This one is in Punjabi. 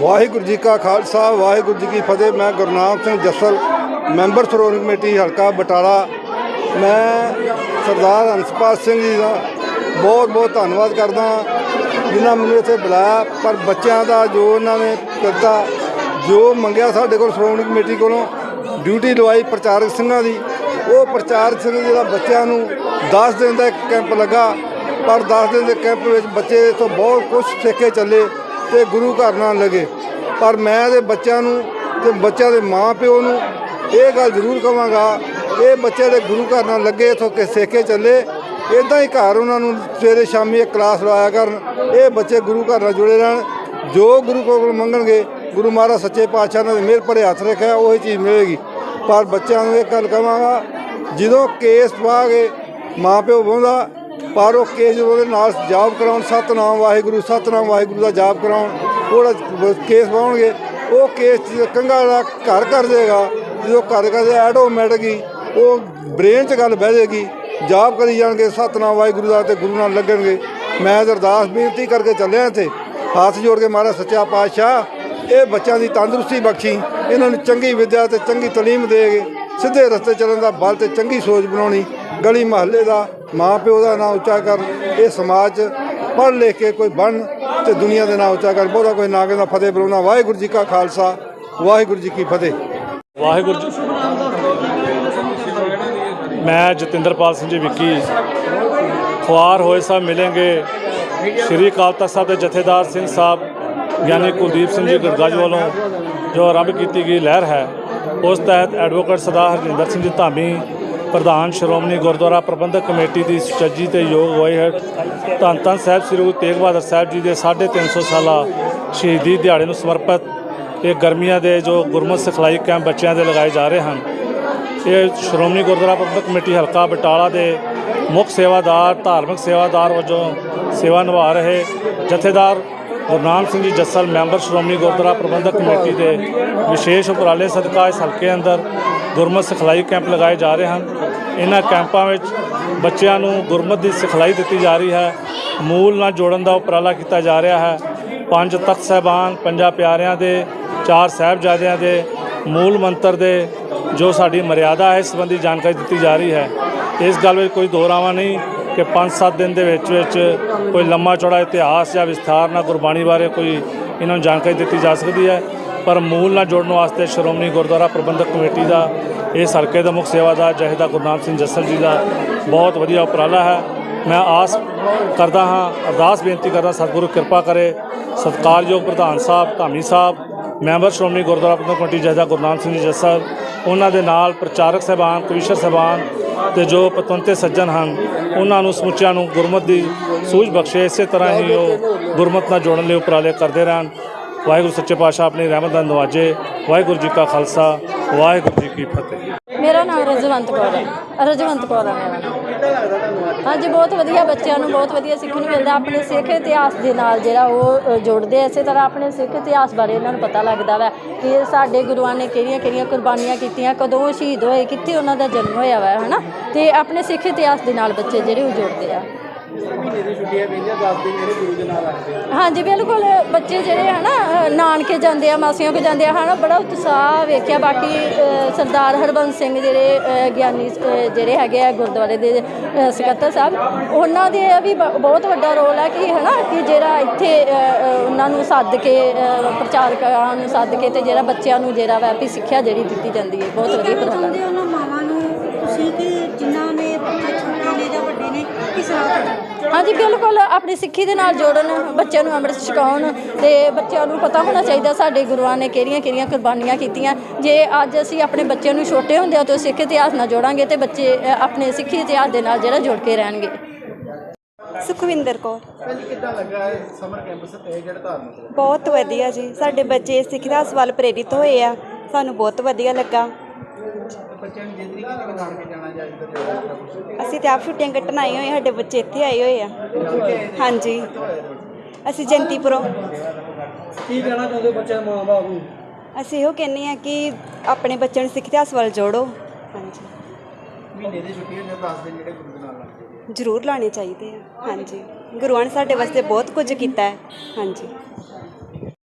ਵਾਹਿਗੁਰੂ ਜੀ ਕਾ ਖਾਲਸਾ, ਵਾਹਿਗੁਰੂ ਜੀ ਕੀ ਫਤਿਹ। ਮੈਂ ਗੁਰਨਾਮ ਸਿੰਘ ਜੱਸਲ, ਮੈਂਬਰ ਸ਼੍ਰੋਮਣੀ ਕਮੇਟੀ, ਹਲਕਾ ਬਟਾਲਾ। ਮੈਂ ਸਰਦਾਰ ਹੰਸਪਾਲ ਸਿੰਘ ਜੀ ਦਾ ਬਹੁਤ ਬਹੁਤ ਧੰਨਵਾਦ ਕਰਦਾ ਹਾਂ, ਜਿਨ੍ਹਾਂ ਮੈਨੂੰ ਇੱਥੇ ਬੁਲਾਇਆ। ਪਰ ਬੱਚਿਆਂ ਦਾ ਜੋ ਉਹਨਾਂ ਨੇ ਕੀਤਾ, ਜੋ ਮੰਗਿਆ ਸਾਡੇ ਕੋਲ ਸ਼੍ਰੋਮਣੀ ਕਮੇਟੀ ਕੋਲੋਂ, ਡਿਊਟੀ ਲਵਾਈ ਪ੍ਰਚਾਰਕ ਸਿੰਘਾਂ ਦੀ। ਉਹ ਪ੍ਰਚਾਰਕ ਸਿੰਘ ਜਿਹੜਾ ਬੱਚਿਆਂ ਨੂੰ 10 ਦਿਨ ਦਾ ਇੱਕ ਕੈਂਪ ਲੱਗਾ, ਪਰ 10 ਦਿਨ ਦੇ ਕੈਂਪ ਵਿੱਚ ਬੱਚੇ ਇੱਥੋਂ ਬਹੁਤ ਕੁਝ ਸਿੱਖ ਕੇ ਚੱਲੇ। ਤੇ ਗੁਰੂ ਘਰ ਨਾਲ ਲੱਗੇ। ਪਰ ਮੈਂ ਦੇ ਬੱਚਿਆਂ ਨੂੰ ਤੇ ਬੱਚਿਆਂ ਦੇ ਮਾਂ ਪਿਓ ਨੂੰ ਇਹ ਗੱਲ ਜ਼ਰੂਰ ਕਹਾਂਗਾ ਇਹ ਬੱਚੇ ਦੇ ਗੁਰੂ ਘਰ ਨਾਲ ਲੱਗੇ, ਇੱਥੋਂ ਕਿ ਸੇਕੇ ਚੱਲੇ। ਇਦਾਂ ਹੀ ਘਰ ਉਹਨਾਂ ਨੂੰ ਸਵੇਰੇ ਸ਼ਾਮੀ ਇੱਕ ਕਲਾਸ ਲਾਇਆ ਕਰਨ। ਇਹ ਬੱਚੇ ਗੁਰੂ ਘਰ ਨਾਲ ਜੁੜੇ ਰਹਿਣ। ਜੋ ਗੁਰੂ ਕੋਲ ਮੰਗਣਗੇ, ਗੁਰੂ ਮਹਾਰਾਜ ਸੱਚੇ ਪਾਤਸ਼ਾਹ ਨੇ ਮਿਹਰ ਭਰੇ ਹੱਥ ਰੱਖਿਆ ਉਹੀ ਚੀਜ਼ ਮਿਲੇਗੀ। ਪਰ ਬੱਚਿਆਂ ਨੂੰ ਇਹ ਗੱਲ ਕਹਾਂਗਾ ਜਦੋਂ ਕੇਸ ਪਾ ਕੇ ਮਾਂ ਪਿਓ ਬਹੁੰਦਾ ਪਰ ਉਹ ਕੇਸ ਉਹਦੇ ਨਾਲ ਜਾਪ ਕਰਾਉਣ, ਸਤਨਾਮ ਵਾਹਿਗੁਰੂ ਸਤਨਾਮ ਵਾਹਿਗੁਰੂ ਦਾ ਜਾਪ ਕਰਾਉਣ ਉਹਦਾ ਕੇਸ ਪਾਉਣਗੇ ਉਹ ਕੇਸ 'ਚ ਕੰਗਾ ਦਾ ਘਰ ਕਰ ਦੇਗਾ, ਜਦੋਂ ਘਰ ਕਰਦੇ ਆਟੋਮੈਟਿਕ ਹੀ ਉਹ ਬ੍ਰੇਨ 'ਚ ਗੱਲ ਬਹਿ ਜਾਏਗੀ ਜਾਪ ਕਰੀ ਜਾਣਗੇ, ਸਤਨਾਮ ਵਾਹਿਗੁਰੂ ਦਾ ਤੇ ਗੁਰੂ ਨਾਲ ਲੱਗਣਗੇ। ਮੈਂ ਅਰਦਾਸ ਬੇਨਤੀ ਕਰਕੇ ਚੱਲਿਆ ਇੱਥੇ, ਹੱਥ ਜੋੜ ਕੇ ਮਹਾਰਾਜ ਸੱਚਾ ਪਾਤਸ਼ਾਹ, ਇਹ ਬੱਚਿਆਂ ਦੀ ਤੰਦਰੁਸਤੀ ਬਖਸ਼ੀ, ਇਹਨਾਂ ਨੂੰ ਚੰਗੀ ਵਿਦਿਆ ਤੇ ਚੰਗੀ ਤਾਲੀਮ ਦੇਗੇ ਸਿੱਧੇ ਰਸਤੇ ਚੱਲਣ ਦਾ ਬਲ ਤੇ ਚੰਗੀ ਸੋਚ ਬਣਾਉਣੀ ਗਲੀ ਮਹੱਲੇ ਦਾ ਮਾਂ ਪਿਓ ਦਾ ਨਾਂ ਉੱਚਾ ਕਰਨ ਇਹ ਸਮਾਜ ਪੜ੍ਹ ਲਿਖ ਕੇ ਕੋਈ ਬਣ ਤੇ ਦੁਨੀਆ ਦੇ ਨਾਂ ਉੱਚਾ ਕਰਨ ਬਹੁਤਾ ਕੋਈ ਨਾ ਦਾ ਫਤਿਹ ਬੁਲਾਉਣਾ ਵਾਹਿਗੁਰੂ ਜੀ ਕਾ ਖਾਲਸਾ, ਵਾਹਿਗੁਰੂ ਜੀ ਕੀ ਫਤਿਹ। ਵਾਹਿਗੁਰੂ ਜੀ ਮੈਂ ਜਤਿੰਦਰਪਾਲ ਸਿੰਘ ਜੀ ਵਿੱਕੀ। ਖੁਆਰ ਹੋਏ ਸਾਹਿਬ ਮਿਲेंगे ਸ੍ਰੀ ਅਕਾਲ ਤਖਤ ਸਾਹਿਬ ਦੇ ਜਥੇਦਾਰ ਸਿੰਘ ਸਾਹਿਬ ਗਿਆਨੀ ਕੁਲਦੀਪ ਸਿੰਘ ਜੀ ਗਰਗਾਜ ਵੱਲੋਂ, ਜੋ ਆਰੰਭ ਕੀਤੀ ਗਈ ਲਹਿਰ ਹੈ। ਉਸ ਤਹਿਤ ਐਡਵੋਕੇਟ ਸਰਦਾਰ ਹਰਜਿੰਦਰ ਸਿੰਘ ਜੀ ਧਾਮੀ ਪ੍ਰਧਾਨ ਸ਼੍ਰੋਮਣੀ ਗੁਰਦੁਆਰਾ ਪ੍ਰਬੰਧਕ ਕਮੇਟੀ ਦੀ ਸੁਚੱਜੀ ਤੇ ਯੋਗ ਹੋਏ ਹੈ। ਧੰਨ ਧੰਨ ਸਾਹਿਬ ਸ੍ਰੀ ਗੁਰੂ ਤੇਗ ਬਹਾਦਰ ਸਾਹਿਬ ਜੀ ਦੇ 350 ਸਾਲਾ ਸ਼ਹੀਦੀ ਦਿਹਾੜੇ ਨੂੰ ਸਮਰਪਿਤ ਇਹ ਗਰਮੀਆਂ ਦੇ ਜੋ ਗੁਰਮਤਿ ਸਿਖਲਾਈ ਕੈਂਪ ਬੱਚਿਆਂ ਦੇ ਲਗਾਏ ਜਾ ਰਹੇ ਹਨ। ਇਹ ਸ਼੍ਰੋਮਣੀ ਗੁਰਦੁਆਰਾ ਪ੍ਰਬੰਧਕ ਕਮੇਟੀ ਹਲਕਾ ਬਟਾਲਾ ਦੇ ਮੁੱਖ ਸੇਵਾਦਾਰ, ਧਾਰਮਿਕ ਸੇਵਾਦਾਰ ਵਜੋਂ ਸੇਵਾ ਨਿਭਾ ਰਹੇ ਜਥੇਦਾਰ ਗੁਰਨਾਮ ਸਿੰਘ ਜੀ ਜੱਸਲ, ਮੈਂਬਰ ਸ਼੍ਰੋਮਣੀ ਗੁਰਦੁਆਰਾ ਪ੍ਰਬੰਧਕ ਕਮੇਟੀ ਦੇ ਵਿਸ਼ੇਸ਼ ਉਪਰਾਲੇ ਸਦਕਾ ਇਸ ਹਲਕੇ ਅੰਦਰ ਗੁਰਮਤ ਸਿਖਲਾਈ ਕੈਂਪ ਲਗਾਏ ਜਾ ਰਹੇ ਹਨ। ਇਹਨਾਂ ਕੈਂਪਾਂ ਵਿੱਚ ਬੱਚਿਆਂ ਨੂੰ ਗੁਰਮਤ ਦੀ ਸਿਖਲਾਈ ਦਿੱਤੀ ਜਾ ਰਹੀ ਹੈ। ਮੂਲ ਨਾਲ ਜੋੜਨ ਦਾ ਉਪਰਾਲਾ ਕੀਤਾ ਜਾ ਰਿਹਾ ਹੈ। ਪੰਜ ਤਖਤ ਸਾਹਿਬਾਨ, ਪੰਜਾਂ ਪਿਆਰਿਆਂ ਦੇ, ਚਾਰ ਸਾਹਿਬਜ਼ਾਦਿਆਂ ਦੇ, ਮੂਲ ਮੰਤਰ ਦੇ ਜੋ ਸਾਡੀ ਮਰਿਆਦਾ ਹੈ, ਇਸ ਸੰਬੰਧੀ ਜਾਣਕਾਰੀ ਦਿੱਤੀ ਜਾ ਰਹੀ ਹੈ। ਇਸ ਗੱਲ ਵਿੱਚ ਕੋਈ ਦੋਰਾਵਾ ਨਹੀਂ ਕਿ 5-7 ਦਿਨ ਦੇ ਵਿੱਚ ਵਿੱਚ ਕੋਈ ਲੰਮਾ ਚੌੜਾ ਇਤਿਹਾਸ ਜਾਂ ਵਿਸਥਾਰ ਨਾਲ ਗੁਰਬਾਣੀ ਬਾਰੇ ਕੋਈ ਇਹਨਾਂ ਨੂੰ ਜਾਣਕਾਰੀ ਦਿੱਤੀ ਜਾ ਸਕਦੀ ਹੈ। ਪਰ ਮੂਲ ਨਾਲ ਜੋੜਨ ਵਾਸਤੇ ਸ਼੍ਰੋਮਣੀ ਗੁਰਦੁਆਰਾ ਪ੍ਰਬੰਧਕ ਕਮੇਟੀ ਦਾ, ਇਹ ਹਲਕੇ ਦਾ ਮੁੱਖ ਸੇਵਾਦਾਰ ਜਹੇਦਾ ਗੁਰਨਾਮ ਸਿੰਘ ਜੱਸਲ ਜੀ ਦਾ ਬਹੁਤ ਵਧੀਆ ਉਪਰਾਲਾ ਹੈ। ਮੈਂ ਆਸ ਕਰਦਾ ਹਾਂ, ਅਰਦਾਸ ਬੇਨਤੀ ਕਰਦਾ, ਸਤਿਗੁਰੂ ਕਿਰਪਾ ਕਰੇ। ਸਤਿਕਾਰਯੋਗ ਪ੍ਰਧਾਨ ਸਾਹਿਬ, ਧਾਮੀ ਸਾਹਿਬ, ਮੈਂਬਰ ਸ਼੍ਰੋਮਣੀ ਗੁਰਦੁਆਰਾ ਪ੍ਰਬੰਧਕ ਕਮੇਟੀ ਜਹੇਦਾ ਗੁਰਨਾਮ ਸਿੰਘ ਜੀ ਜੱਸਲ, ਉਹਨਾਂ ਦੇ ਨਾਲ ਪ੍ਰਚਾਰਕ ਸਹਿਬਾਨ ਕਵੀਸ਼ਰ ਸਹਿਬਾਨ ਤੇ ਜੋ ਪਤਵੰਤੇ ਸੱਜਣ ਹਨ, ਉਹਨਾਂ ਨੂੰ ਸਮੁੱਚਿਆਂ ਨੂੰ ਗੁਰਮਤ ਦੀ ਸੂਝ ਬਖਸ਼ੇ, ਇਸੇ ਤਰ੍ਹਾਂ ਹੀ ਉਹ ਗੁਰਮਤ ਨਾਲ ਜੋੜਨ ਲਈ ਉਪਰਾਲੇ ਕਰਦੇ ਰਹਿਣ। ਵਾਹਿਗੁਰੂ ਸੱਚੇ ਪਾਤਸ਼ਾਹ ਆਪਣੀ ਰਹਿਮਤ ਨਾਲ ਨਵਾਜੇ। ਵਾਹਿਗੁਰੂ ਜੀ ਕਾ ਖਾਲਸਾ ਵਾਹਿਗੁਰੂ ਜੀ ਕੀ ਫਤਿਹ। ਮੇਰਾ ਨਾਮ ਰਜਵੰਤ ਕੌਰ ਹੈ। ਰਜਵੰਤ ਕੌਰ ਹੈ ਮੇਰਾ ਹਾਂਜੀ ਬਹੁਤ ਵਧੀਆ ਬੱਚਿਆਂ ਨੂੰ ਬਹੁਤ ਵਧੀਆ ਸਿੱਖਣ ਨੂੰ ਮਿਲਦਾ। ਆਪਣੇ ਸਿੱਖ ਇਤਿਹਾਸ ਦੇ ਨਾਲ ਜਿਹੜਾ ਉਹ ਅ, ਜੋੜਦੇ ਆ। ਇਸੇ ਤਰ੍ਹਾਂ ਆਪਣੇ ਸਿੱਖ ਇਤਿਹਾਸ ਬਾਰੇ ਇਹਨਾਂ ਨੂੰ ਪਤਾ ਲੱਗਦਾ ਵਾ ਕਿ ਸਾਡੇ ਗੁਰੂਆਂ ਨੇ ਕਿਹੜੀਆਂ ਕਿਹੜੀਆਂ ਕੁਰਬਾਨੀਆਂ ਕੀਤੀਆਂ ਕਦੋਂ ਸ਼ਹੀਦ ਹੋਏ ਕਿੱਥੇ ਉਹਨਾਂ ਦਾ ਜਨਮ ਹੋਇਆ ਵਾ ਹਨਾ? ਤੇ ਆਪਣੇ ਸਿੱਖ ਇਤਿਹਾਸ ਦੇ ਨਾਲ ਬੱਚੇ ਜਿਹੜੇ ਉਹ ਜੋੜਦੇ ਆ। ਮਹੀਨੇ ਦੀ ਛੁੱਟੀਆਂ ਪੈਂਦੀਆਂ 10 ਦਿਨ ਮੇਰੇ ਗੁਰੂ ਦੇ ਨਾਲ ਰੱਖਦੇ ਆ। ਹਾਂਜੀ ਬਿਲਕੁਲ ਬੱਚੇ ਜਿਹੜੇ ਹਨਾ ਨਾਨਕੇ ਜਾਂਦੇ ਆ ਮਾਸੀਆਂ ਕੋ ਜਾਂਦੇ ਆ ਹਨਾ ਬੜਾ ਉਤਸ਼ਾਹ ਵੇਖਿਆ। ਬਾਕੀ ਸਰਦਾਰ ਹਰਬੰਸ ਸਿੰਘ ਜਿਹੜੇ ਗਿਆਨੀ ਜਿਹੜੇ ਹੈਗੇ ਆ ਗੁਰਦੁਆਰੇ ਦੇ ਸਕੱਤਰ ਸਾਹਿਬ ਉਹਨਾਂ ਦੇ ਵੀ ਬਹੁਤ ਵੱਡਾ ਰੋਲ ਹੈ ਕਿ ਹਨਾ ਕਿ ਜਿਹੜਾ ਇੱਥੇ ਉਹਨਾਂ ਨੂੰ ਸੱਦ ਕੇ ਪ੍ਰਚਾਰਕਾਂ ਨੂੰ ਸੱਦ ਕੇ ਤੇ ਜਿਹੜਾ ਬੱਚਿਆਂ ਨੂੰ ਜਿਹੜਾ ਵਾ ਵੀ ਸਿੱਖਿਆ ਜਿਹੜੀ ਦਿੱਤੀ ਜਾਂਦੀ ਹੈ ਬਹੁਤ ਵਧੀਆ ਪ੍ਰੋਗਰਾਮ ਚਾਹੁੰਦੇ ਹੋ ਉਹਨਾਂ ਮਾਵਾਂ ਨੂੰ ਤੁਸੀਂ ਕਿ ਜਿਨ੍ਹਾਂ ਨੇ ਛੋਟੇ ਨੇ ਜਾਂ ਵੱਡੇ ਨੇ ਕਿਸ ਰਾਹ ਤੇ ਹਾਂਜੀ ਬਿਲਕੁਲ ਆਪਣੀ ਸਿੱਖੀ ਦੇ ਨਾਲ ਜੋੜਨ ਬੱਚਿਆਂ ਨੂੰ ਅੰਮ੍ਰਿਤ ਛਕਾਉਣ ਤੇ ਬੱਚਿਆਂ ਨੂੰ ਪਤਾ ਹੋਣਾ ਚਾਹੀਦਾ ਸਾਡੇ ਗੁਰੂਆਂ ਨੇ ਕਿਹੜੀਆਂ ਕਿਹੜੀਆਂ ਕੁਰਬਾਨੀਆਂ ਕੀਤੀਆਂ। ਜੇ ਅੱਜ ਅਸੀਂ ਆਪਣੇ ਬੱਚਿਆਂ ਨੂੰ ਛੋਟੇ ਹੁੰਦਿਆਂ ਤੋਂ ਸਿੱਖ ਇਤਿਹਾਸ ਨਾਲ ਜੋੜਾਂਗੇ ਤੇ ਬੱਚੇ ਆਪਣੇ ਸਿੱਖੀ ਇਤਿਹਾਸ ਦੇ ਨਾਲ ਜਿਹੜਾ ਜੁੜ ਕੇ ਰਹਿਣਗੇ। ਸੁਖਵਿੰਦਰ ਕੌਰ। ਪਹਿਲੀ ਕਿੱਦਾਂ ਲੱਗਾ ਇਹ ਸਮਰ ਕੈਂਪਸ ਤੇ ਜਿਹੜਾ ਧਾਰਮਿਕ ਬਹੁਤ ਵਧੀਆ ਜੀ। ਸਾਡੇ ਬੱਚੇ ਸਿੱਖ ਇਤਿਹਾਸ ਵੱਲ ਪ੍ਰੇਰਿਤ ਹੋਏ ਆ। ਸਾਨੂੰ ਬਹੁਤ ਵਧੀਆ ਲੱਗਾ। ਬੱਚਿਆਂ ਨੂੰ ਜਿੰਦਰੀ ਕਿਤੇ ਵੀ ਨਾਨਕੇ ਜਾਣਾ ਜਾਂ ਇੱਧਰ ਜਾਣਾ ਕੁਝ ਅਸੀਂ ਤੇ ਆਪ ਛੁੱਟੀਆਂ ਕੱਟਣ ਆਏ ਹੋਏ ਸਾਡੇ ਬੱਚੇ ਇੱਥੇ ਆਏ ਹੋਏ ਆ। ਹਾਂਜੀ। ਅਸੀਂ ਜੰਤੀਪੁਰੋਂ। ਕੀ ਕਹਿਣਾ ਚਾਹੁੰਦੇ ਬੱਚੇ ਦੇ ਮਾਂ-ਬਾਪ ਨੂੰ? ਅਸੀਂ ਇਹੋ ਕਹਿੰਦੇ ਆ ਕਿ ਆਪਣੇ ਬੱਚਿਆਂ ਨੂੰ ਸਿੱਖ ਇਤਿਹਾਸ ਵੱਲ ਜੋੜੋ। ਹਾਂਜੀ। ਮਹੀਨੇ ਦੀ ਛੁੱਟੀਆਂ ਜਾਂ 10 ਦਿਨ ਜਿਹੜੇ ਗੁਰੂ ਦੇ ਨਾਲ ਰੱਖਦੇ ਜ਼ਰੂਰ ਲਾਣੇ ਚਾਹੀਦੇ ਆ। ਹਾਂਜੀ। ਗੁਰੂਆਂ ਨੇ ਸਾਡੇ ਵਾਸਤੇ ਬਹੁਤ ਕੁਝ ਕੀਤਾ ਹੈ। ਹਾਂਜੀ।